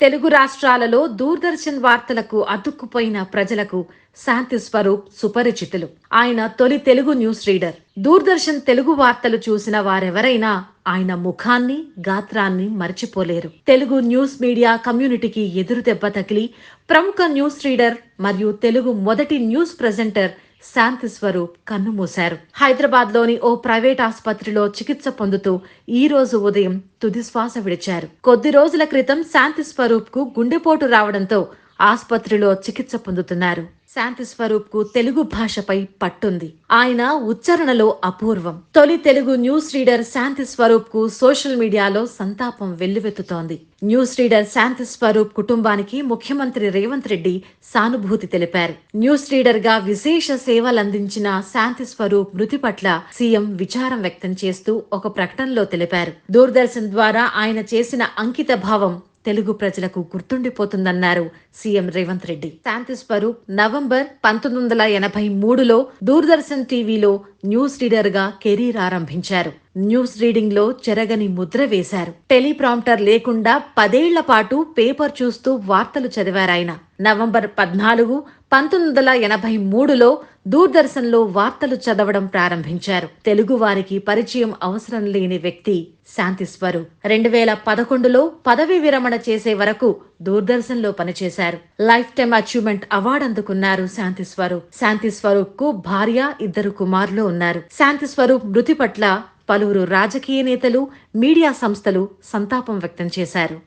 తెలుగు రాష్ట్రాలలో దూరదర్శన్ వార్తలకు అతుక్కుపోయిన ప్రజలకు శాంతి స్వరూప్ సుపరిచితులు. ఆయన తొలి తెలుగు న్యూస్ రీడర్. దూరదర్శన్ తెలుగు వార్తలు చూసిన వారెవరైనా ఆయన ముఖాన్ని గాత్రాన్ని మర్చిపోలేరు. తెలుగు న్యూస్ మీడియా కమ్యూనిటీకి ఎదురు దెబ్బ తగిలి ప్రముఖ న్యూస్ రీడర్ మరియు తెలుగు మొదటి న్యూస్ ప్రెజెంటర్ శాంతి స్వరూప్ కన్నుమూశారు హైదరాబాద్లోని ఓ ప్రైవేట్ ఆసుపత్రిలో చికిత్స పొందుతూ ఈ రోజు ఉదయం తుది శ్వాస విడిచారు. కొద్ది రోజుల క్రితం శాంతి స్వరూప్కు గుండెపోటు రావడంతో ఆసుపత్రిలో చికిత్స పొందుతున్నారు. శాంతి స్వరూప్కు తెలుగు భాషపై పట్టుంది. ఆయన ఉచ్చారణలో అపూర్వం. తొలి తెలుగు న్యూస్ రీడర్ శాంతి స్వరూప్కు సోషల్ మీడియాలో సంతాపం వెల్లువెత్తుతోంది. న్యూస్ రీడర్ శాంతి స్వరూప్ కుటుంబానికి ముఖ్యమంత్రి రేవంత్ రెడ్డి సానుభూతి తెలిపారు. న్యూస్ రీడర్గా విశేష సేవలందించిన శాంతి స్వరూప్ మృతి పట్ల సీఎం విచారం వ్యక్తం చేస్తూ ఒక ప్రకటనలో తెలిపారు. దూరదర్శన్ ద్వారా ఆయన చేసిన అంకిత భావం తెలుగు ప్రజలకు గుర్తుండిపోతుందన్నారు సీఎం రేవంత్ రెడ్డి. శాంతి స్వరూప్ నవంబర్ పంతొమ్మిది వందల ఎనభై మూడులో దూరదర్శన్ టీవీలో న్యూస్ రీడర్గా కెరీర్ ఆరంభించారు. న్యూస్ రీడింగ్లో చెరగని ముద్ర వేశారు. టెలిప్రాంప్టర్ లేకుండా పదేళ్ళ పాటు పేపర్ చూస్తూ వార్తలు చదివారాయన. నవంబర్ పద్నాలుగు పంతొమ్మిది వందల ఎనభై మూడులో దూరదర్శన్లో వార్తలు చదవడం ప్రారంభించారు. తెలుగు వారికి పరిచయం అవసరం లేని వ్యక్తి శాంతి స్వరూప్. రెండు వేల పదకొండులో పదవి విరమణ చేసే వరకు దూరదర్శన్లో పనిచేశారు. లైఫ్ టైమ్ అచీవ్మెంట్ అవార్డు అందుకున్నారు శాంతి స్వరూప్. శాంతి స్వరూప్కు భార్య ఇద్దరు కుమారులు ఉన్నారు. శాంతి స్వరూప్ మృతి పట్ల పలువురు రాజకీయ నేతలు మీడియా సంస్థలు సంతాపం వ్యక్తం చేశారు.